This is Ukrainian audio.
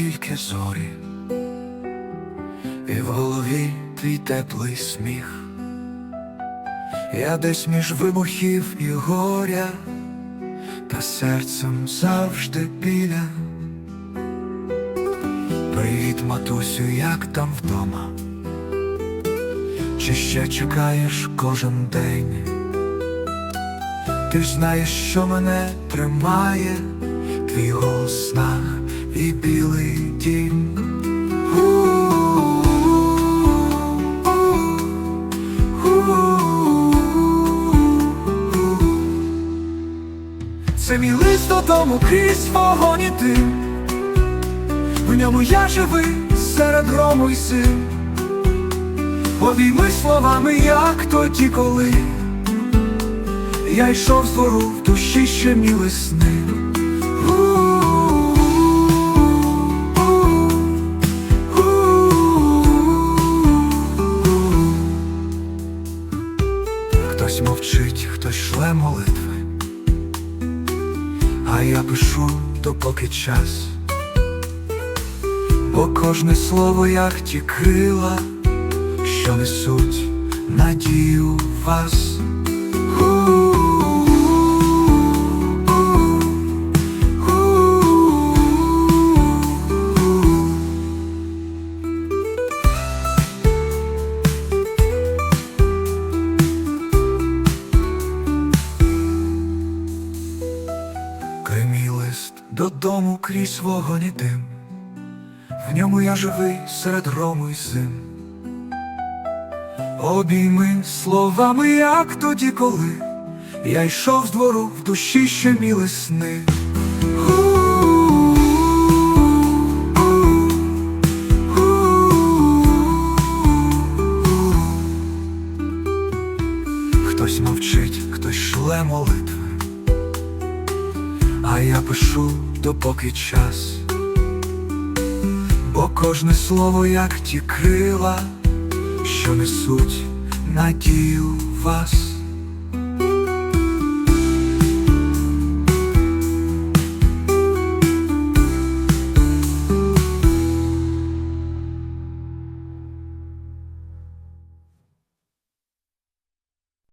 тільки зорі, і в голові твій теплий сміх. Я десь між вибухів і горя, та серцем завжди біля. Привіт, матусю, як там вдома? Чи ще чекаєш кожен день? Ти знаєш, що мене тримає, твій голос снах і білий дім. Це мій лист додому крізь вогонь і дим. В ньому я живий серед грому й сил Обійми словами, як тоді, коли Я йшов з двору в душі ще міли сни хтось шле молитви, а я пишу, допоки час, бо кожне слово, як ті крила, що несуть надію в вас. Додому крізь вогонь і дим, в ньому я живий серед грому й зим. Обійми словами, як тоді, коли я йшов з двору в душі ще міли сни. Хтось мовчить, хтось шле молитви, а я пишу, допоки час, бо кожне слово, як ті крила, що несуть надію вас.